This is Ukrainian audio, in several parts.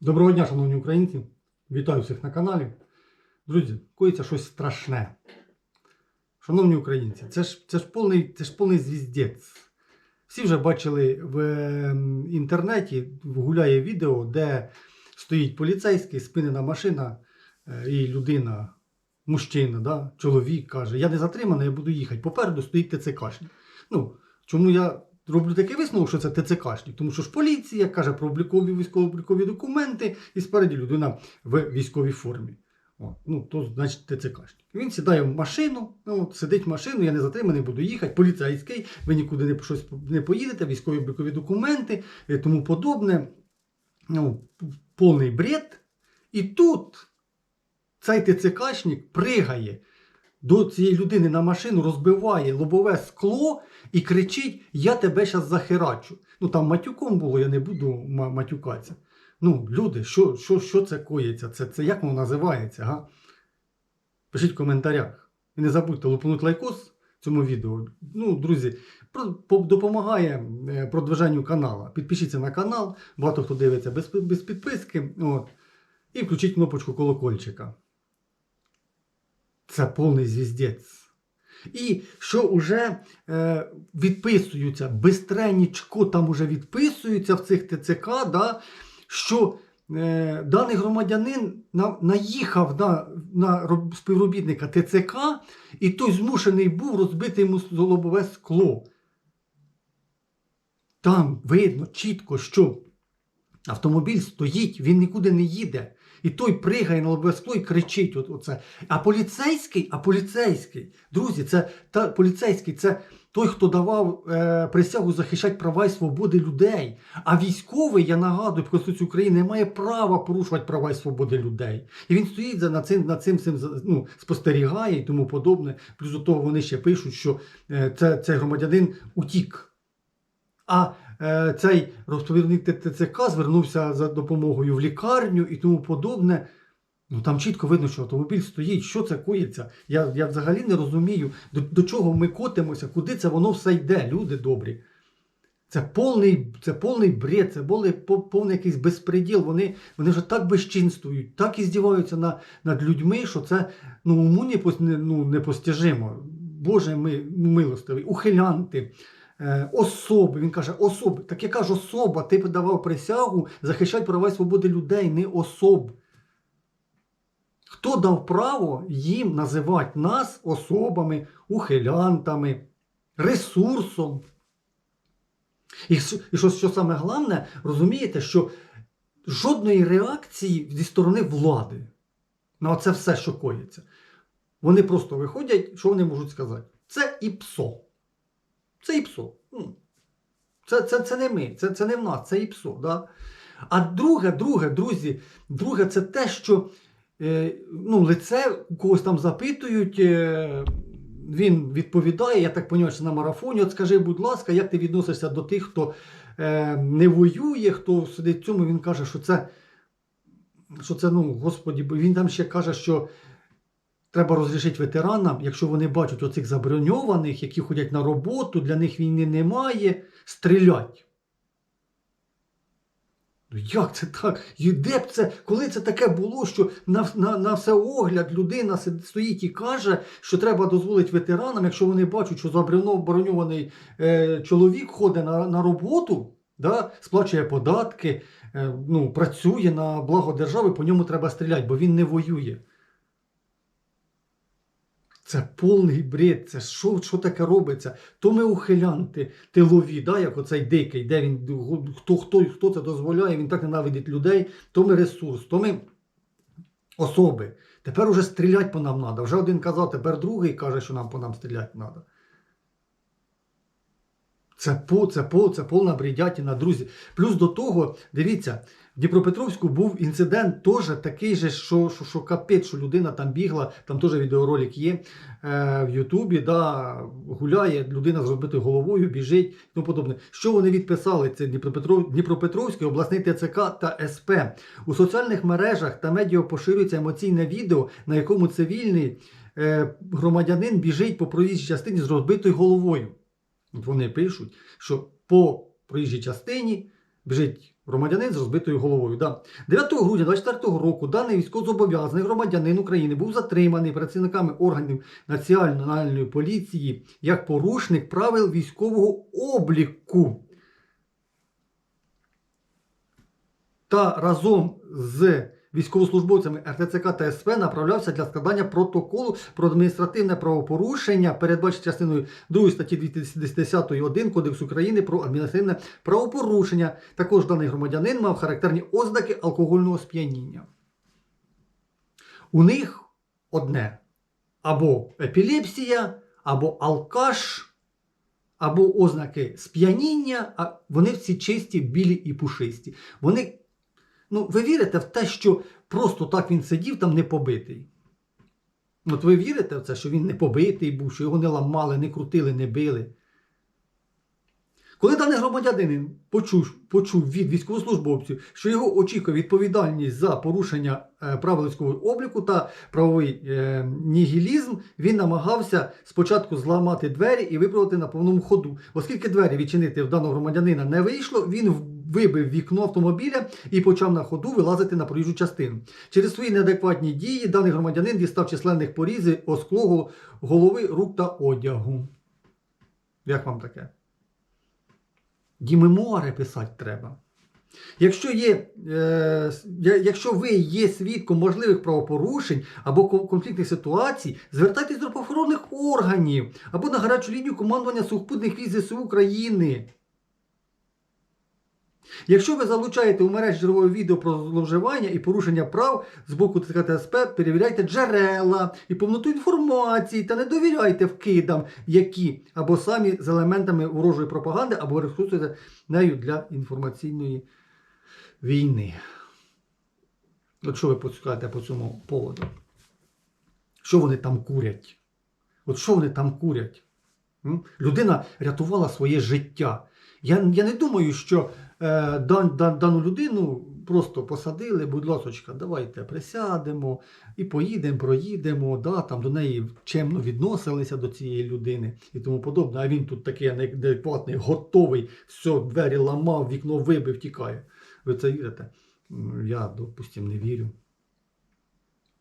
Доброго дня, шановні українці! Вітаю всіх на каналі. Друзі, коїться щось страшне. Шановні українці, це ж, це ж, повний, повний звіздець. Всі вже бачили в ем, інтернеті, гуляє відео, де стоїть поліцейський, спинена машина, е, і людина, мужчина, да, чоловік каже: Я не затриманий, я буду їхати. Попереду стоїть ТЦКшник. Ну, чому я роблю такий висновок, що це ТЦКшник? Тому що ж поліція каже про облікові військово-облікові документи, і спереді людина в військовій формі. От, ну, то значить ТЦКшник. Він сідає в машину, ну, сидить в машину, я не затриманий, буду їхати, поліцейський, ви нікуди не, щось не поїдете, військові облікові документи і тому подобне. Ну, повний бред. І тут цей ТЦКшник пригає до цієї людини на машину, розбиває лобове скло і кричить: Я тебе зараз захерачу. Ну там матюком було, я не буду матюкатися. Ну, люди, що, що, що це коїться? Це, це як воно називається? Га? Пишіть в коментарях. І не забудьте лупнути лайкос цьому відео. Ну, друзі, допомагає е, продвиженню каналу. Підпишіться на канал, багато хто дивиться без, без підписки. От. І включіть кнопочку колокольчика. Це повний звіздець. І що вже е, відписуються, бистренічко там уже відписуються в цих ТЦК, да, що е, даний громадянин на, наїхав на, на роб- співробітника ТЦК, і той змушений був розбити йому лобове скло. Там видно чітко, що автомобіль стоїть, він нікуди не їде. І той пригає на лобове скло і кричить. От, оце. А поліцейський, а поліцейський, друзі, це та поліцейський це той, хто давав е, присягу захищати права і свободи людей. А військовий, я нагадую, в Конституції України не має права порушувати права і свободи людей. І він стоїть за над цим, над цим, цим ну, спостерігає і тому подобне. Плюс до того вони ще пишуть, що е, це, цей громадянин утік. А е, цей розповідник ТЦК звернувся за допомогою в лікарню і тому подобне. Ну там чітко видно, що автомобіль стоїть, що це коїться. Я, я взагалі не розумію, до, до чого ми котимося, куди це воно все йде, люди добрі. Це повний, це повний бред, це повний, якийсь безпреділ. Вони, вони вже так безчинствують, так і здіваються на, над людьми, що це ну, уму не, ну. Боже ми, милостивий, ухилянти, особи. Він каже, особи. Так яка ж особа? Ти давав присягу захищати права і свободи людей, не особ. Хто дав право їм називати нас особами, ухилянтами, ресурсом? І що, що саме головне, розумієте, що жодної реакції зі сторони влади на це все, що коїться. Вони просто виходять, що вони можуть сказати? Це і псо. Це і псо. Ну, Це, це, це не ми, це, це не в нас, це і псо. Да? А друге, друге, друзі, друге, це те, що е, ну, лице когось там запитують, е, він відповідає, я так розумію, що на марафоні. От скажи, будь ласка, як ти відносишся до тих, хто е, не воює, хто сидить в цьому, він каже, що це, що це, ну, господі, бо він там ще каже, що треба розрішити ветеранам, якщо вони бачать оцих заброньованих, які ходять на роботу, для них війни немає, стрілять. Ну як це так? І де б це, коли це таке було, що на, на, на все огляд людина стоїть і каже, що треба дозволити ветеранам, якщо вони бачать, що заброньований е, чоловік ходить на, на роботу, да, сплачує податки, е, ну, працює на благо держави, по ньому треба стріляти, бо він не воює. Це повний бред, це що, що таке робиться? То ми ухилянти тилові, да, як оцей дикий, де він хто, хто, хто це дозволяє, він так ненавидить людей, то ми ресурс, то ми особи. Тепер уже стріляти по нам треба. Вже один казав, тепер другий каже, що нам по нам стріляти треба. Це, по, це, по, це повна бредятіна, друзі. Плюс до того, дивіться, в Дніпропетровську був інцидент теж такий же, що, що, що капець, що людина там бігла, там теж відеоролик є е, в Ютубі, да, гуляє, людина з головою, біжить і тому подобне. Що вони відписали? Це Дніпропетров... Дніпропетровський обласний ТЦК та СП. У соціальних мережах та медіа поширюється емоційне відео, на якому цивільний е, громадянин біжить по проїжджій частині з розбитою головою. Вони пишуть, що по проїжджій частині Біжить громадянин з розбитою головою. Да. 9 грудня 2024 року даний військовозобов'язаний громадянин України був затриманий працівниками органів Національної поліції як порушник правил військового обліку. Та разом з військовослужбовцями РТЦК та СП направлявся для складання протоколу про адміністративне правопорушення, передбачене частиною 2 статті 210.1 Кодексу України про адміністративне правопорушення. Також даний громадянин мав характерні ознаки алкогольного сп'яніння. У них одне або епілепсія, або алкаш, або ознаки сп'яніння, а вони всі чисті, білі і пушисті. Вони Ну, ви вірите в те, що просто так він сидів там не побитий? От ви вірите в це, що він не побитий був, що його не ламали, не крутили, не били? Коли даний громадянин почув, почув від військовослужбовців, що його очікує відповідальність за порушення е, правил військового обліку та правовий е, нігілізм, він намагався спочатку зламати двері і виправити на повному ходу. Оскільки двері відчинити в даного громадянина не вийшло, він вибив вікно автомобіля і почав на ходу вилазити на проїжджу частину. Через свої неадекватні дії даний громадянин дістав численних порізів осклого голови, рук та одягу. Як вам таке? Дімемуари писати треба. Якщо, є, е, якщо ви є свідком можливих правопорушень або конфліктних ситуацій, звертайтесь до правоохоронних органів або на гарячу лінію командування сухопутних військ ЗСУ України. Якщо ви залучаєте у мережі чергове відео про зловживання і порушення прав з боку ТКТСП, перевіряйте джерела і повноту інформації та не довіряйте вкидам, які або самі з елементами ворожої пропаганди, або рекрутуєте нею для інформаційної війни. От що ви поцікаєте по цьому поводу? Що вони там курять? От що вони там курять? Людина рятувала своє життя. Я, я не думаю, що дан, дан, дану людину просто посадили, будь ласочка, давайте присядемо і поїдемо, проїдемо, да, там до неї чемно відносилися до цієї людини і тому подобне. А він тут такий неадекватний, готовий, все, двері ламав, вікно вибив, тікає. Ви це вірите? Я, допустим, не вірю.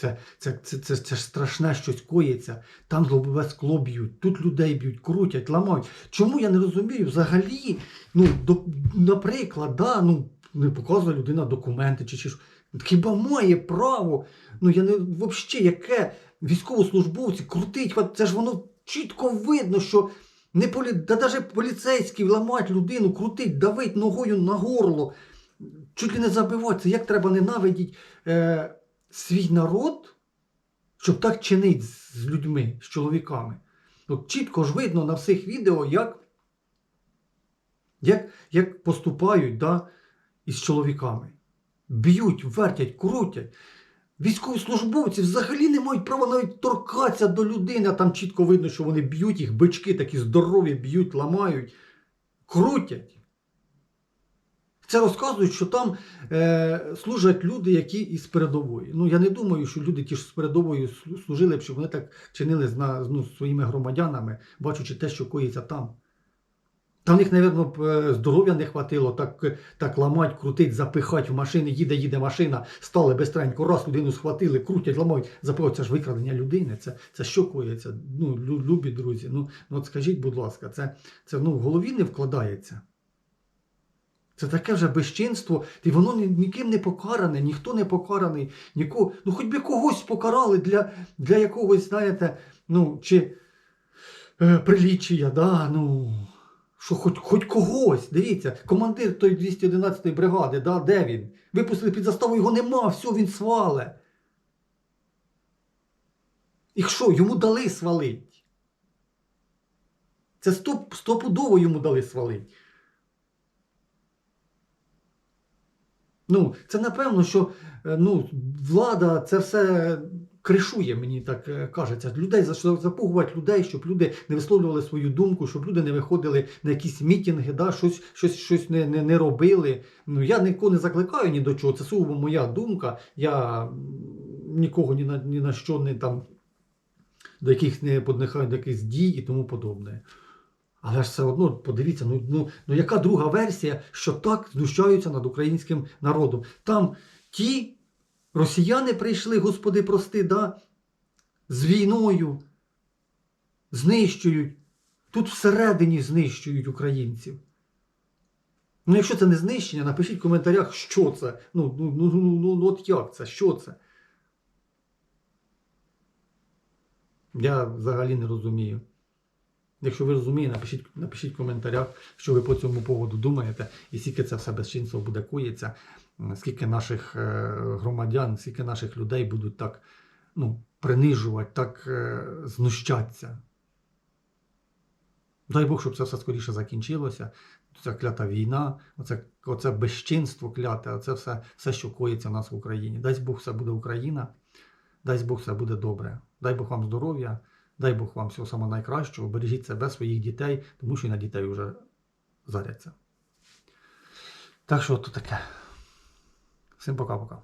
Це, це, це, це, це ж страшне щось коїться. Там лобове скло б'ють, тут людей б'ють, крутять, ламають. Чому я не розумію взагалі? Ну, до, наприклад, да, ну, не показує людина документи чи, чи ж. Хіба має право? Ну я не взагалі, яке військовослужбовці крутить, це ж воно чітко видно, що не полі... да навіть поліцейський ламать людину, крутить, давить ногою на горло, чуть ли не забивати. Як треба ненавидіти е, свій народ, щоб так чинить з людьми, з чоловіками. От чітко ж видно на всіх відео, як, як, як поступають да, із чоловіками. Б'ють, вертять, крутять. Військовослужбовці взагалі не мають права навіть торкатися до людини, а там чітко видно, що вони б'ють їх, бички такі здорові, б'ють, ламають, крутять. Це розказують, що там е, служать люди, які із передової. Ну я не думаю, що люди ті ж з передової служили б, щоб вони так чинили з, ну, своїми громадянами, бачучи те, що коїться там. Та в них, мабуть, здоров'я не хватило, так, так ламать, крутить, запихать в машини, їде, їде машина, стали бистренько, раз людину схватили, крутять, ламають, запихають. Це ж викрадення людини. Це, це що коїться? Ну, любі друзі. Ну, ну от скажіть, будь ласка, це, це ну, в голові не вкладається. Це таке вже безчинство, і воно ніким не покаране, ніхто не покараний, нікого. Ну, хоч би когось покарали для, для якогось, знаєте, ну, чи е, прилічія, да, ну, що хоч, хоч когось, дивіться, командир той 211-ї бригади, да, де він? Випустили під заставу, його нема, все, він свале. І що, йому дали свалить? Це стоп, стопудово йому дали свалить. Ну, це напевно, що е, ну, влада це все кришує, мені так е, кажеться. Людей запугувати людей, щоб люди не висловлювали свою думку, щоб люди не виходили на якісь мітинги, да, щось, щось, щось не, не, не робили. Ну, я нікого не закликаю ні до чого. Це сугубо моя думка. Я нікого ні на, ні на що не там до яких не поднихаю до якихось дій і тому подобне. Але ж все одно, подивіться, ну, ну, ну яка друга версія, що так знущаються над українським народом? Там ті росіяни прийшли, господи, прости, да, з війною, знищують. Тут всередині знищують українців. Ну, якщо це не знищення, напишіть в коментарях, що це. Ну, ну, ну, ну, ну, ну от як це, що це? Я взагалі не розумію. Якщо ви розумієте, напишіть, напишіть в коментарях, що ви по цьому поводу думаєте, і скільки це все безчинство буде коїться, скільки наших е, громадян, скільки наших людей будуть так ну, принижувати, так е, знущатися. Дай Бог, щоб це все скоріше закінчилося. Ця клята війна, оце, оце безчинство кляте, оце все, все, що коїться в нас в Україні. Дай Бог, все буде Україна, дай Бог, все буде добре. Дай Бог вам здоров'я, дай Бог вам всього самого найкращого. Бережіть себе, своїх дітей, тому що і на дітей вже заряться. Так що то таке. Всім пока-пока.